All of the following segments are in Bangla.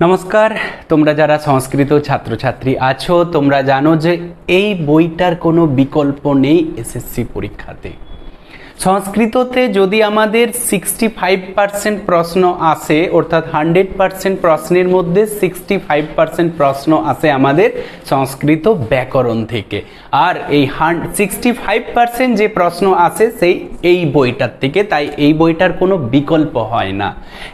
নমস্কার, তোমরা যারা সংস্কৃত ছাত্রছাত্রী আছো, তোমরা জানো যে এই বইটার কোনো বিকল্প নেই এসএসসি পরীক্ষাতে। সংস্কৃততে যদি আমাদের সিক্সটি ফাইভ পার্সেন্ট প্রশ্ন আসে, অর্থাৎ হান্ড্রেড পার্সেন্ট প্রশ্নের মধ্যে সিক্সটি ফাইভ পার্সেন্ট প্রশ্ন আসে আমাদের সংস্কৃত ব্যাকরণ থেকে। আর এই হান সিক্সটি ফাইভ পার্সেন্ট যে প্রশ্ন আসে সেই, এই বইটার থেকে, তাই এই বইটার কোনো বিকল্প হয় না।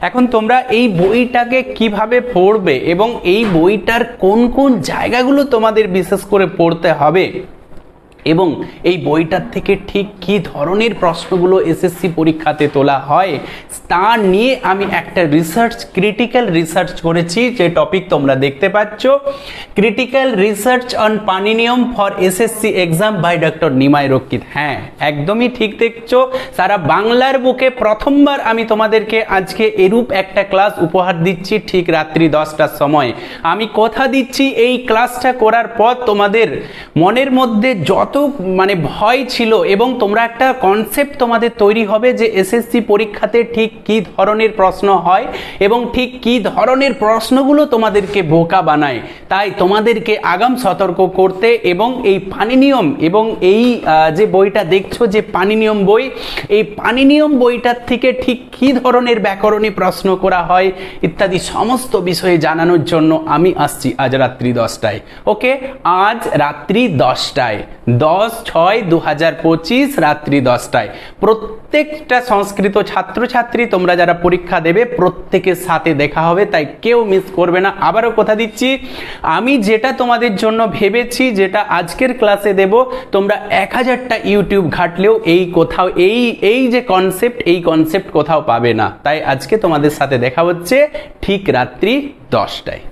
এখন তোমরা এই বইটাকে কীভাবে পড়বে এবং এই বইটার কোন কোন জায়গাগুলো তোমাদের বিশেষ করে পড়তে হবে এবং এই বইটার থেকে ঠিক কী ধরনের প্রশ্নগুলো এসএসসি পরীক্ষাতে তোলা হয়, তা নিয়ে আমি একটা রিসার্চ ক্রিটিক্যাল রিসার্চ করেছি, যে টপিক তোমরা দেখতে পাচ্ছ। Critical research on পানিনিয়ম for SSC exam by doctor Nimai Rakshit. হ্যাঁ একদমই ঠিক দেখছ। সারা বাংলার বুকে প্রথমবার আমি তোমাদেরকে আজকে এরূপ একটা ক্লাস উপহার দিচ্ছি ঠিক রাত্রি দশটার সময়। আমি কথা দিচ্ছি এই ক্লাসটা করার পর তোমাদের মনের মধ্যে যত মানে ভয় ছিল এবং তোমরা একটা কনসেপ্ট তোমাদের তৈরি হবে যে এসএসসি পরীক্ষাতে ঠিক কি ধরনের প্রশ্ন হয় এবং ঠিক কি ধরনের প্রশ্নগুলো তোমাদেরকে বোকা বানায়। তাই তোমাদেরকে আগাম সতর্ক করতে এবং এই পানি নিয়ম এবং এই যে বইটা দেখছ যে পানি নিয়ম বই, এই পানি নিয়ম বইটার থেকে ঠিক কি ধরনের ব্যাকরণী প্রশ্ন করা হয় ইত্যাদি সমস্ত বিষয়ে জানানোর জন্য আমি আসছি আজ রাত্রি দশটায়। ওকে? আজ রাত্রি দশটায়। দশ ছয় দু হাজার পঁচিশ রাত্রি দশটায়। প্রত্যেকটা সংস্কৃত ছাত্রছাত্রী তোমরা যারা পরীক্ষা দেবে, প্রত্যেকের সাথে দেখা হবে, তাই কেউ মিস করবে না। আবারও কথা দিচ্ছি, আমি যেটা তোমাদের জন্য ভেবেছি, যেটা আজকের ক্লাসে দেব, তোমরা এক হাজারটা ইউটিউব ঘাটলেও এই কোথাও, এই এই যে কনসেপ্ট এই কনসেপ্ট কোথাও পাবে না। তাই আজকে তোমাদের সাথে দেখা হচ্ছে ঠিক রাত্রি দশটায়।